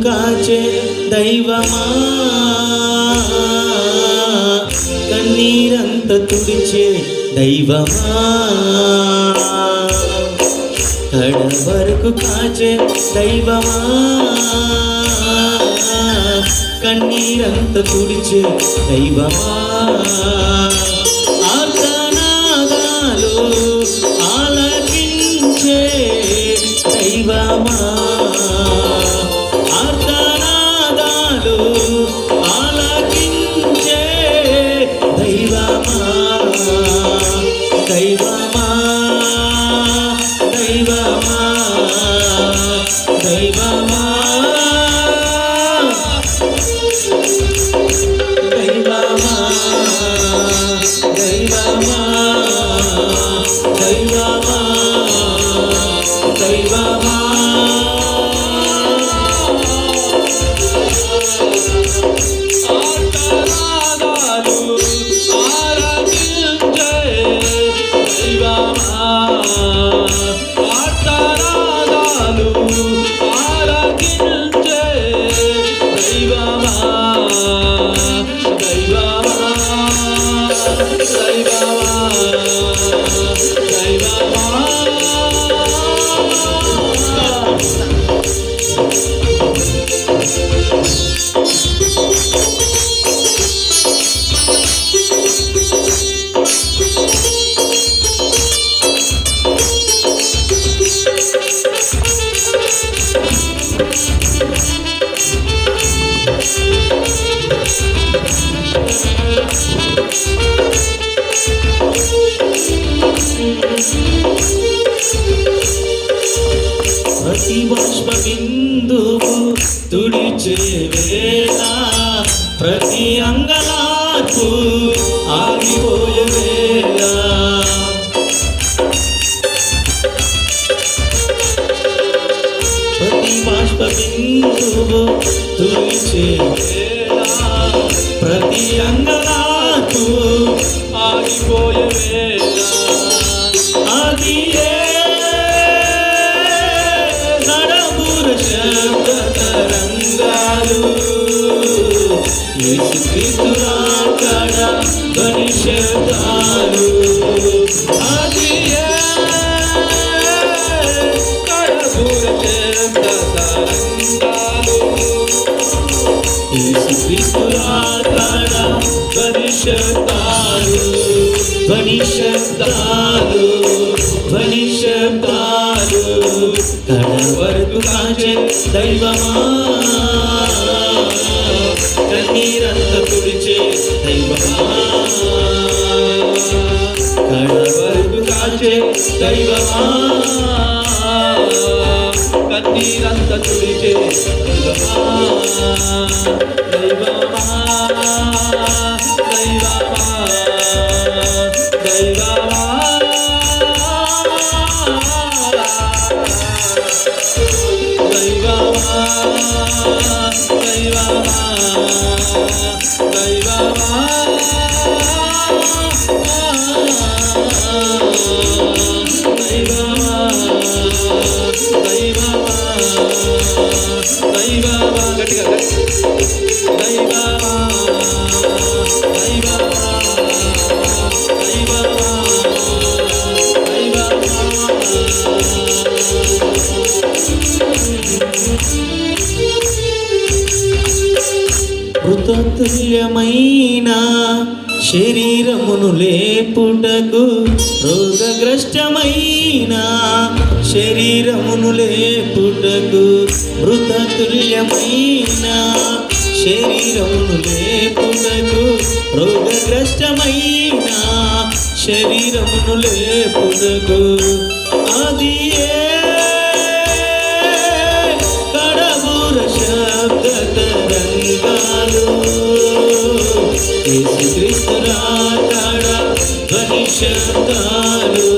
కడ కాచే దైవమా? కన్నీరంత తుడిచే దైవమా? కడ వరకు కాచే దైవమా? కన్నీరంత తుడిచే దైవమా? దైవమా దైవమా దైవమా. దైవమా దైవమా దైవమా. సింధువు బిందువు తుడిచే వేళ ప్రతి అంగలాకు ఆగిపోయే వేళ. ప్రతి బాష్ప బిందువు తుడిచే వేళ ప్రతి అంగలాకు ఆగిపోయే వేళ. అది రంగాలు యేసుక్రీస్తునాకడ పరిషదాలు ఆదియే కడబూర చేత రంగాలు తనవర్తురాజే దైవమా కన్నీరంత తుడిచే దైవమా కడవర్తురాజే దైవమా కన్నీరంత తుడిచే దైవమా Bye. మృతతుల్యమైన శరీరమును లేపుటకు రోగగ్రష్టమైన శరీరమును లేపుటకు మృతతుల్యమైన శరీరమును లేపుటకు రోగగ్రస్తమైన శరీరమును లేపుటకు అది ఏ యేసుక్రీస్తురాట ధ్వనిషంతారు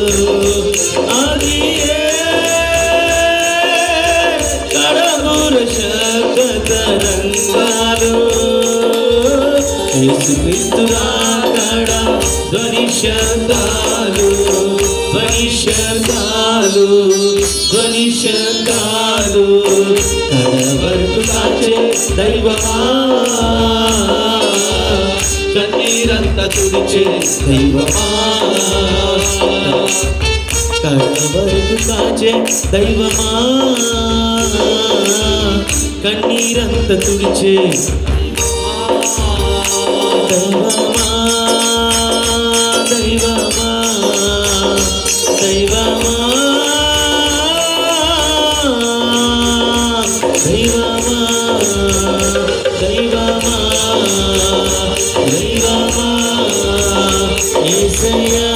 ఆదియే కడమూర శబ్దరంగారు యేసుక్రీస్తురాట ధ్వనిషంతారు ధ్వనిషంతారు ధ్వనిషంతారు కడవర్తులాచే దైవమా? తుడిచే దైవమా. కడవరకు కాచే దైవమా కన్నీరంత తుడిచే దైవమా. Yeah.